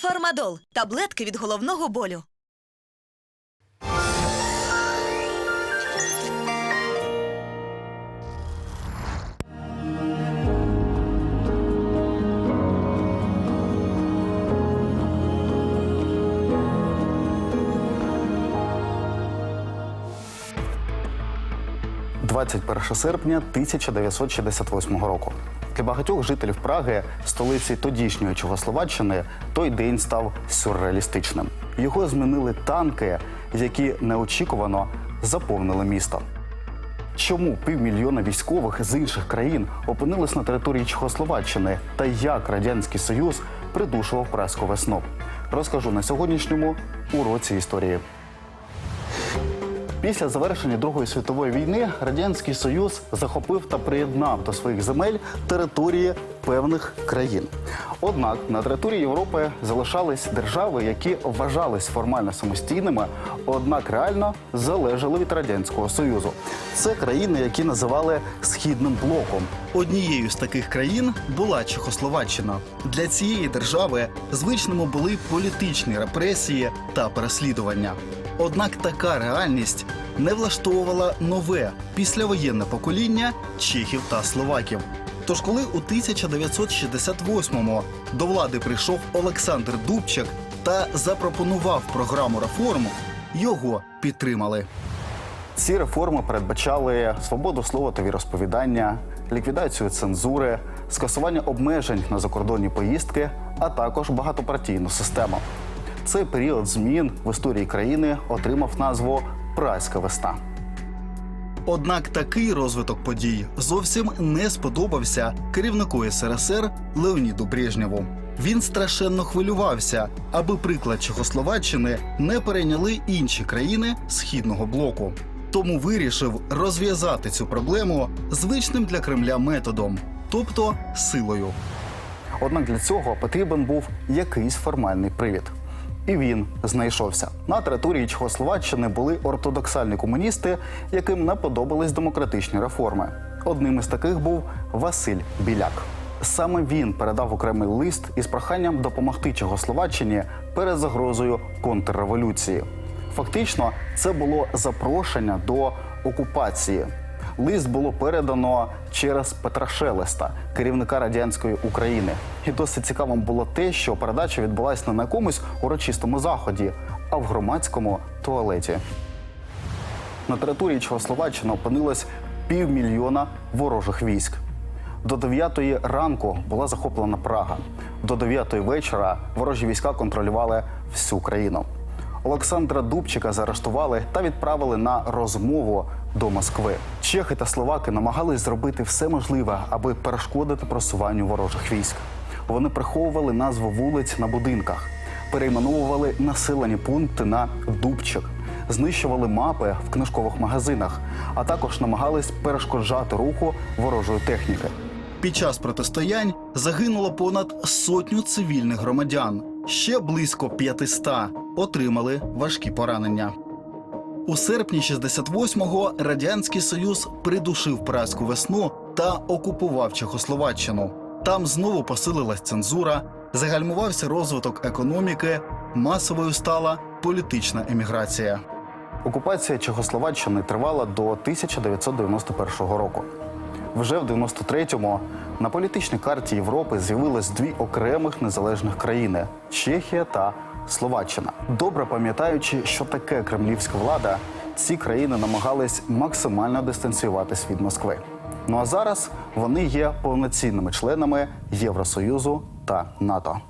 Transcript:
Фармадол таблетки від головного болю. – 21 серпня 1968 року. Для багатьох жителів Праги, столиці тодішньої Чехословаччини, той день став сюрреалістичним. Його змінили танки, які неочікувано заповнили місто. Чому півмільйона військових з інших країн опинились на території Чехословаччини та як Радянський Союз придушував праську весну? Розкажу на сьогоднішньому уроці історії. Після завершення Другої світової війни Радянський Союз захопив та приєднав до своїх земель території певних країн. Однак на території Європи залишались держави, які вважались формально самостійними, однак реально залежали від радянського союзу. Це країни, які називали східним блоком. Однією з таких країн була Чехословаччина. Для цієї держави звичними були політичні репресії та переслідування. Однак така реальність не влаштовувала нове післявоєнне покоління чехів та словаків. Тож, коли у 1968-му до влади прийшов Олександр Дубчак та запропонував програму реформ, його підтримали. Ці реформи передбачали свободу слова та віросповідання, ліквідацію цензури, скасування обмежень на закордонні поїздки, а також багатопартійну систему. Цей період змін в історії країни отримав назву Прайська весна. Однак такий розвиток подій зовсім не сподобався керівнику СРСР Леоніду Брежнєву. Він страшенно хвилювався, аби приклад Чехословаччини не перейняли інші країни східного блоку. Тому вирішив розв'язати цю проблему звичним для Кремля методом, тобто силою. Однак для цього потрібен був якийсь формальний привід. І він знайшовся. На території Чехословаччини були ортодоксальні комуністи, яким не подобались демократичні реформи. Одним із таких був Василь Біляк. Саме він передав окремий лист із проханням допомогти Чехословаччині перед загрозою контрреволюції. Фактично, це було запрошення до окупації. Лист було передано через Петра Шелеста, керівника радянської України. І досить цікавим було те, що передача відбулася не на якомусь урочистому заході, а в громадському туалеті. На території Чехословаччини опинилось півмільйона ворожих військ. До 9 ранку була захоплена Прага. До 9 вечора ворожі війська контролювали всю країну. Олександра Дубчика заарештували та відправили на розмову до Москви. Чехи та словаки намагались зробити все можливе, аби перешкодити просуванню ворожих військ. Вони приховували назву вулиць на будинках, перейменовували населені пункти на Дубчик, знищували мапи в книжкових магазинах, а також намагались перешкоджати руху ворожої техніки. Під час протистоянь загинуло понад сотню цивільних громадян. Ще близько 500 отримали важкі поранення. У серпні 68-го Радянський Союз придушив праську весну та окупував Чехословаччину. Там знову посилилась цензура, загальмувався розвиток економіки, масовою стала політична еміграція. Окупація Чехословаччини тривала до 1991 року. Вже в 93-му на політичній карті Європи з'явилось дві окремих незалежних країни Чехія та Словаччина. Добре пам'ятаючи, що таке кремлівська влада, ці країни намагались максимально дистанціюватись від Москви. Ну а зараз вони є повноцінними членами Євросоюзу та НАТО.